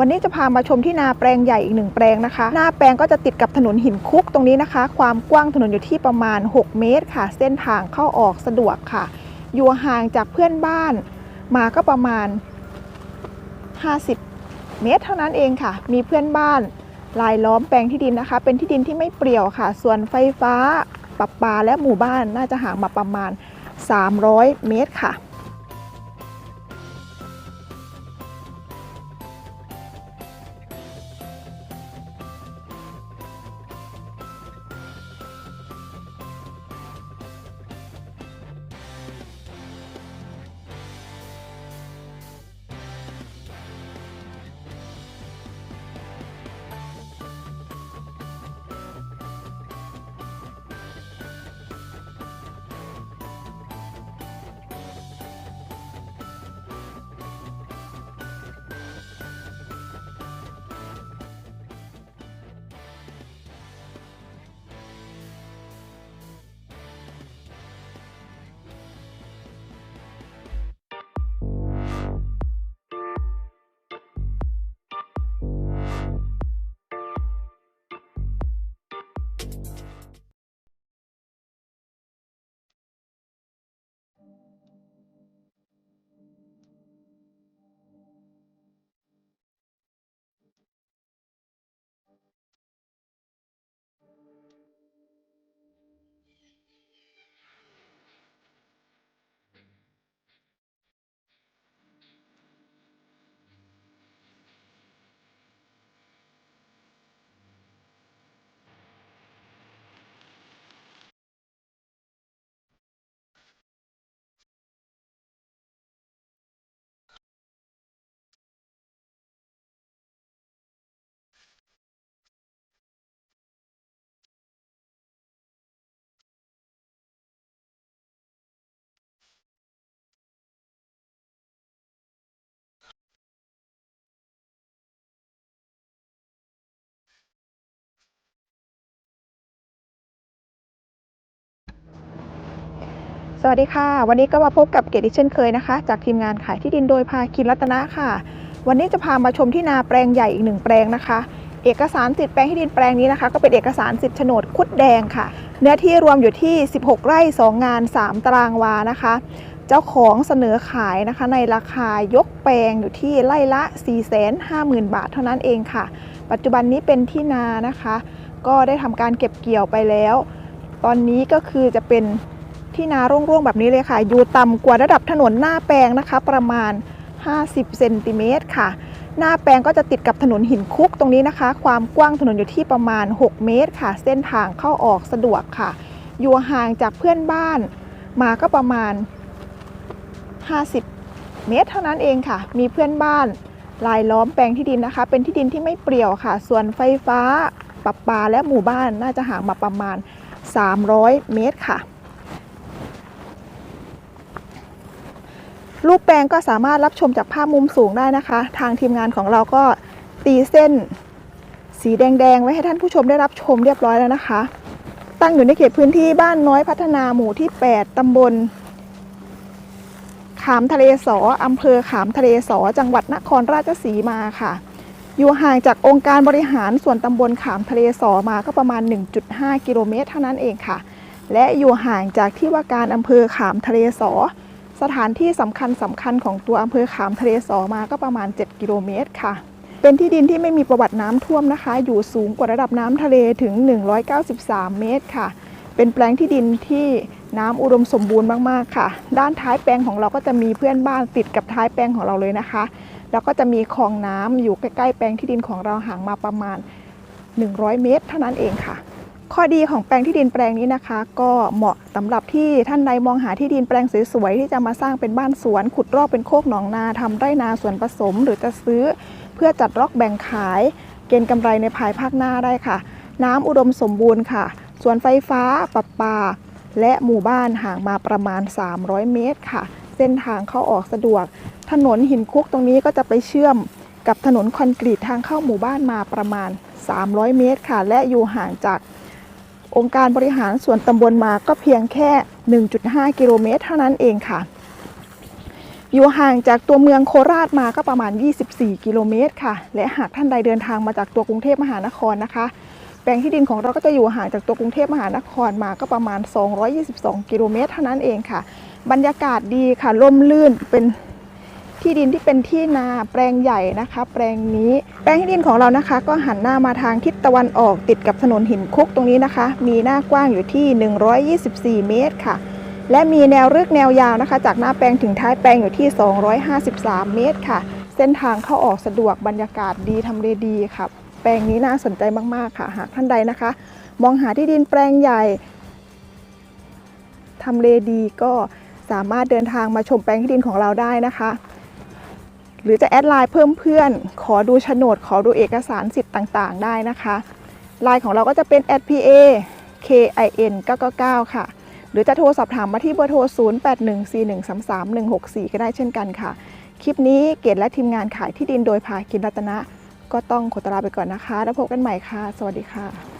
วันนี้จะพามาชมที่นาแปลงใหญ่อีกหนึ่งแปลงนะคะ หน้าแปลงก็จะติดกับถนนหินคุกตรงนี้นะคะ ความกว้างถนนอยู่ที่ประมาณ 6 เมตรค่ะ เส้นทางเข้าออกสะดวกค่ะ อยู่ห่างจากเพื่อนบ้านมาก็ประมาณ 50 เมตร เท่านั้นเองค่ะ มีเพื่อนบ้านลายล้อมแปลงที่ดินนะคะ เป็นที่ดินที่ไม่เปรี่ยวค่ะ ส่วนไฟฟ้าปรับปาและหมู่บ้านน่าจะห่างมาประมาณ 300 เมตรค่ะ สวัสดีค่ะ วันนี้ก็มาพบกับเกดอีกเช่นเคยนะคะ จากทีมงานขายที่ดินโดยภาคินรัตนะค่ะ วันนี้จะพามาชมที่นาแปลงใหญ่อีกหนึ่งแปลงนะคะ เอกสารสิทธิ์แปลงที่ดินแปลงนี้นะคะ ก็เป็นเอกสารสิทธิ์โฉนดคุดแดงค่ะ เนื้อที่รวมอยู่ที่ 16 ไร่ 2 งาน 3 ตารางวานะคะ เจ้าของเสนอขายนะคะ ในราคายกแปลงอยู่ที่ไร่ละ 450,000 บาทเท่านั้นเองค่ะ ปัจจุบันนี้เป็นที่นานะคะ ก็ได้ทำการเก็บเกี่ยวไปแล้ว ตอนนี้ก็คือจะเป็น ที่นาร่วงๆแบบนี้เลยค่ะ อยู่ต่ำกว่าระดับถนนหน้าแปลงนะคะ ประมาณ 50 เซนติเมตรค่ะ หน้าแปลงก็จะติดกับถนนหินคุกตรงนี้นะคะ ความกว้างถนนอยู่ที่ประมาณ 6 เมตรค่ะ เส้นทางเข้าออกสะดวกค่ะ อยู่ห่างจากเพื่อนบ้านมาก็ประมาณ 50 เมตร เท่านั้นเองค่ะ มีเพื่อนบ้านลายล้อมแปลงที่ดินนะคะ เป็นที่ดินที่ไม่เปรี่ยวค่ะ ส่วนไฟฟ้าปรับปาและหมู่บ้านน่าจะห่างมาประมาณ 300 เมตรค่ะ รูปแปลงก็สามารถรับชมจากภาพมุมสูงได้นะคะ ทางทีมงานของเราก็ตีเส้น สีแดงๆ ไว้ให้ท่านผู้ชมได้รับชมเรียบร้อยแล้วนะคะ ตั้งอยู่ในเขตพื้นที่บ้านน้อยพัฒนาหมู่ที่ 8 ตำบล ขามทะเลสออำเภอขามทะเลสอ จังหวัดนครราชสีมาค่ะ อยู่ห่างจากองค์การบริหารส่วนตำบลขามทะเลสอมาก็ประมาณ 1.5 กิโลเมตรเท่านั้นเองค่ะ และอยู่ห่างจากที่ว่าการอำเภอขามทะเลสอ สถานที่สำคัญสำคัญของตัวอำเภอขามทะเลสอมาก็ประมาณ 7 กิโลเมตรค่ะ เป็นที่ดินที่ไม่มีประวัติน้ำท่วมนะคะ อยู่สูงกว่าระดับน้ำทะเลถึง 193 เมตรค่ะ เป็นแปลงที่ดินที่น้ำอุดมสมบูรณ์มากๆค่ะ ด้านท้ายแปลงของเราก็จะมีเพื่อนบ้านติดกับท้ายแปลงของเราเลยนะคะ แล้วก็จะมีคลองน้ำอยู่ใกล้ๆแปลงที่ดินของเราห่างมาประมาณ 100 เมตร เท่านั้นเองค่ะ ข้อดีของแปลงที่ดินแปลงนี้นะคะ ก็เหมาะสำหรับที่ท่านใดมองหาที่ดินแปลงสวยๆที่จะมาสร้างเป็นบ้านสวน ขุดรอบเป็นโคกหนองนาทำไร่นาสวนผสม หรือจะซื้อเพื่อจัดรอกแบ่งขาย เกณฑ์กำไรในภายภาคหน้าได้ค่ะ น้ำอุดมสมบูรณ์ค่ะสวนไฟฟ้าประปา และหมู่บ้านห่างมาประมาณ 300 เมตรค่ะ เส้นทางเข้าออกสะดวก ถนนหินคุกตรงนี้ก็จะไปเชื่อมกับถนนคอนกรีตทางเข้าหมู่บ้านมาประมาณ 300 เมตรค่ะ และอยู่ห่างจาก องค์การบริหารส่วนตำบลมาก็เพียงแค่ 1.5 กิโลเมตรเท่านั้นเองค่ะ อยู่ห่างจากตัวเมืองโคราชมาก็ประมาณ 24 กิโลเมตรค่ะ และหากท่านใดเดินทางมาจากตัวกรุงเทพมหานครนะคะ แปลงที่ดินของเราก็จะอยู่ห่างจากตัวกรุงเทพมหานครมาก็ประมาณ 222 กิโลเมตรเท่านั้นเองค่ะ บรรยากาศดีค่ะ ร่มรื่นเป็น ที่ดินที่เป็นที่นาแปลงใหญ่นะคะ แปลงนี้ แปลงที่ดินของเรานะคะ ก็หันหน้ามาทางทิศตะวันออกติดกับถนนหินคุกตรงนี้นะคะ มีหน้ากว้างอยู่ที่ 124 เมตรค่ะ และมีแนวรึกแนวยาวนะคะ จากหน้าแปลงถึงท้ายแปลงอยู่ที่ 253 เมตรค่ะ เส้นทางเข้าออกสะดวกบรรยากาศดีทำเลดีค่ะแปลงนี้น่าสนใจมากๆค่ะ หากท่านใดนะคะ มองหาที่ดินแปลงใหญ่ทำเลดีก็สามารถเดินทางมาชมแปลงที่ดินของเราได้นะคะ หรือจะแอดไลน์เพิ่มเพื่อน ขอดูโฉนด ขอดูเอกสารสิทธิ์ต่างๆ ได้นะคะไลน์ของเราก็จะเป็น @pa kin 999ค่ะ หรือจะโทรสอบถามมาที่เบอร์โทร 0814133164 ก็ได้เช่นกันค่ะ คลิปนี้เกดและทีมงานขายที่ดินโดยภาคินรัตนะ ก็ต้องขอตลาไปก่อนนะคะ แล้วพบกันใหม่ค่ะ สวัสดีค่ะ